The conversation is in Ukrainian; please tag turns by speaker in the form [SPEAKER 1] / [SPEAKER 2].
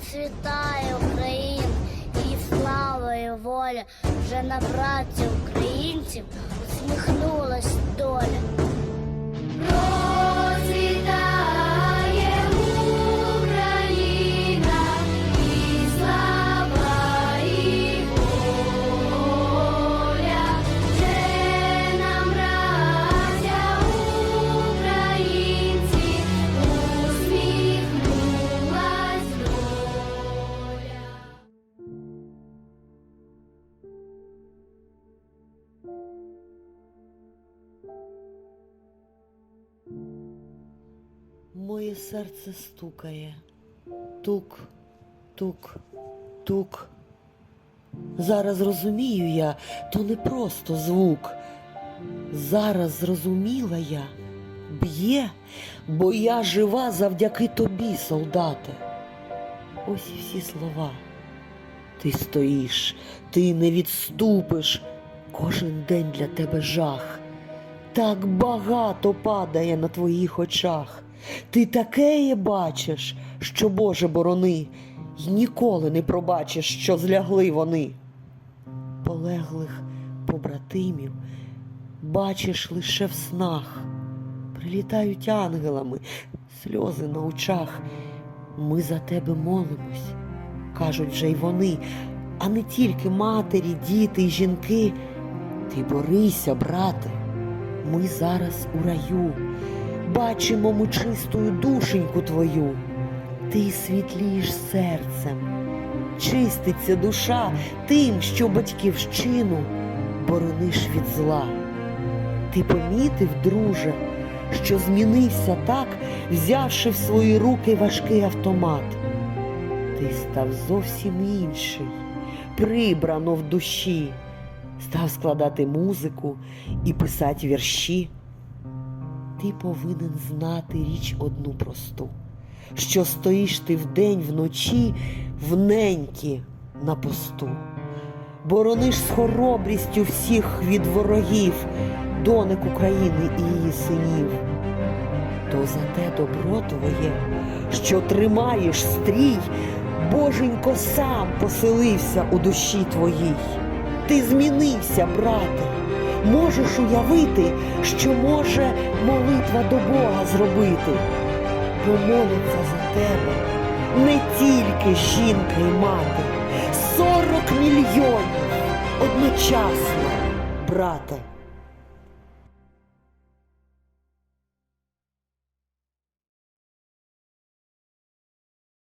[SPEAKER 1] процвітає Україна, і слава і воля. Вже на праці українців усміхнулась доля.
[SPEAKER 2] Моє серце стукає. Тук, тук, тук. Зараз розумію я, то не просто звук. Зараз зрозуміла я, б'є, бо я жива завдяки тобі, солдате. Ось і всі слова. Ти стоїш, ти не відступиш. Кожен день для тебе жах. Так багато падає на твоїх очах. Ти такеє бачиш, що Боже борони, й ніколи не пробачиш, що злягли вони. Полеглих побратимів бачиш лише в снах, прилітають ангелами, сльози на очах. Ми за тебе молимось, кажуть вже й вони, а не тільки матері, діти й жінки. Ти борися, брате. Ми зараз у раю, бачимо ми чистую душеньку твою, ти світлієш серцем, чиститься душа тим, що батьківщину борониш від зла. Ти помітив, друже, що змінився так, взявши в свої руки важкий автомат. Ти став зовсім інший, прибрано в душі став складати музику і писати вірші. Ти повинен знати річ одну просту, що стоїш ти вдень вночі вненьки на посту, борониш з хоробрістю всіх від ворогів, донек України і її синів. То за те добро твоє, що тримаєш стрій, Боженько сам поселився у душі твоїй. Ти змінився, брате. Можеш уявити, що може молитва до Бога зробити. Помолиться за тебе не тільки жінка і мати, сорок мільйонів одночасно, брате.